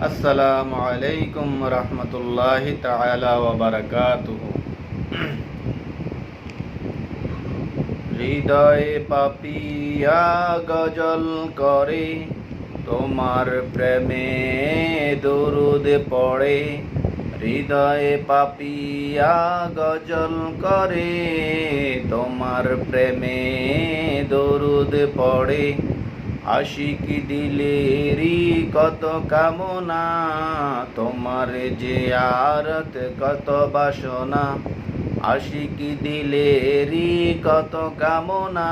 আসসালামু আলাইকুম রহমতুল্লাহি তাআলা ওয়া বারাকাতুহু। হৃদয়ে পাপিয়া গজল করে, তোমার প্রেমে দরুদ পড়ে। হৃদয়ে পাপিয়া গজল করে, তোমার প্রেমে দরুদ পড়ে। আশিকি দিলেরি কত কামনা, তোমার যে আরত কত বাসনা। আশিকি দিলেরি কত কামনা,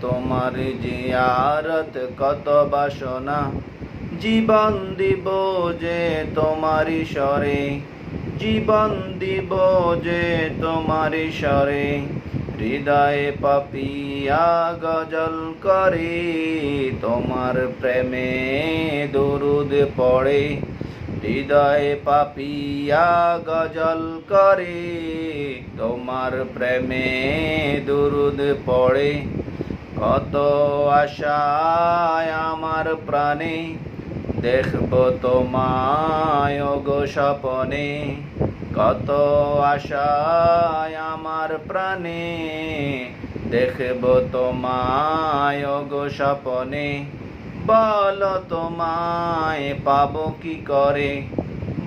তোমার যে আরত কত বাসনা। জীবন দিব যে তোমারি স্বরে, জীবন দিব যে তোমারি স্বরে। হৃদয়ে পাপিয়া গজল করে, তোমার প্রেমে দরুদ পড়ে। হৃদয়ে পাপিয়া গজল করে, তোমার প্রেমে দরুদ পড়ে। কত আশায় আমার প্রাণে, দেখব তোমায় গো স্বপনে। কত আশায় প্রাণে। দেখব তোমায় গো স্বপনে। বল তোমায় পাব কি করে?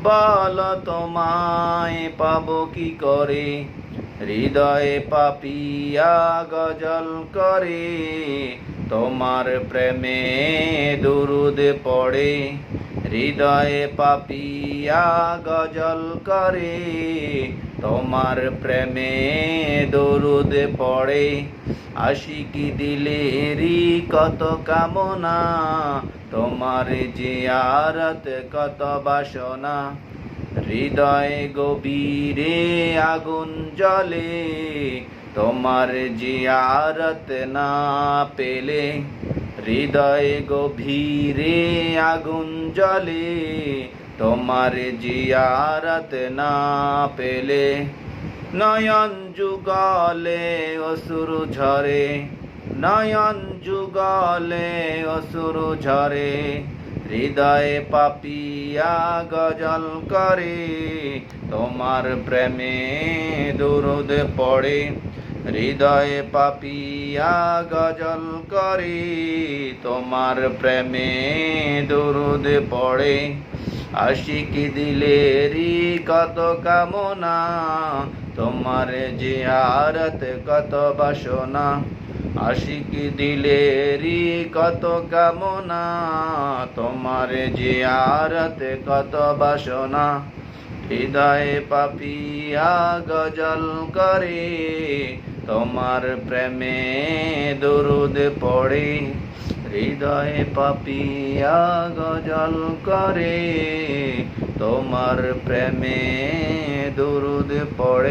বল তোমায় পাব কি করে? হৃদয়ে পাপিয়া গজল করে, তোমার প্রেমে দুরুদ পড়ে। হৃদয়ে পাপিয়া গজল করে, তোমার প্রেমে দরুদ পড়ে। আশিকি দিলেরি কত কামনা, তোমার জিয়ারত কত বাসনা। হৃদয় গভীরে আগুন জলে তোমার জিয়ারত না পেলে হৃদয় গভীরে আগুন জলে তোমার জিয়ারত না পেলে নয়ন যুগলে অসুর ঝরে, নয়ন যুগলে অসুর ঝরে হৃদয়ে পাপিয়া গজল করে, তোমার প্রেমে দুরুদ পড়ে। হৃদয়ে পাপিয়া গজল করে, তোমার প্রেমে দুরুদ পড়ে। আশিকি দিলেরি কত কামনা, তোমার যে আরত কত বাসনা। আশিকি দিলেরি কত কামনা, তোমার যে আরত কত বাসনা। হৃদয়ে পাপিয়া গজল করে, তোমার প্রেমে দরুদ পড়ে। হৃদয়ে পাপিয়া গজল করে, তোমার প্রেমে দরুদ পড়ে।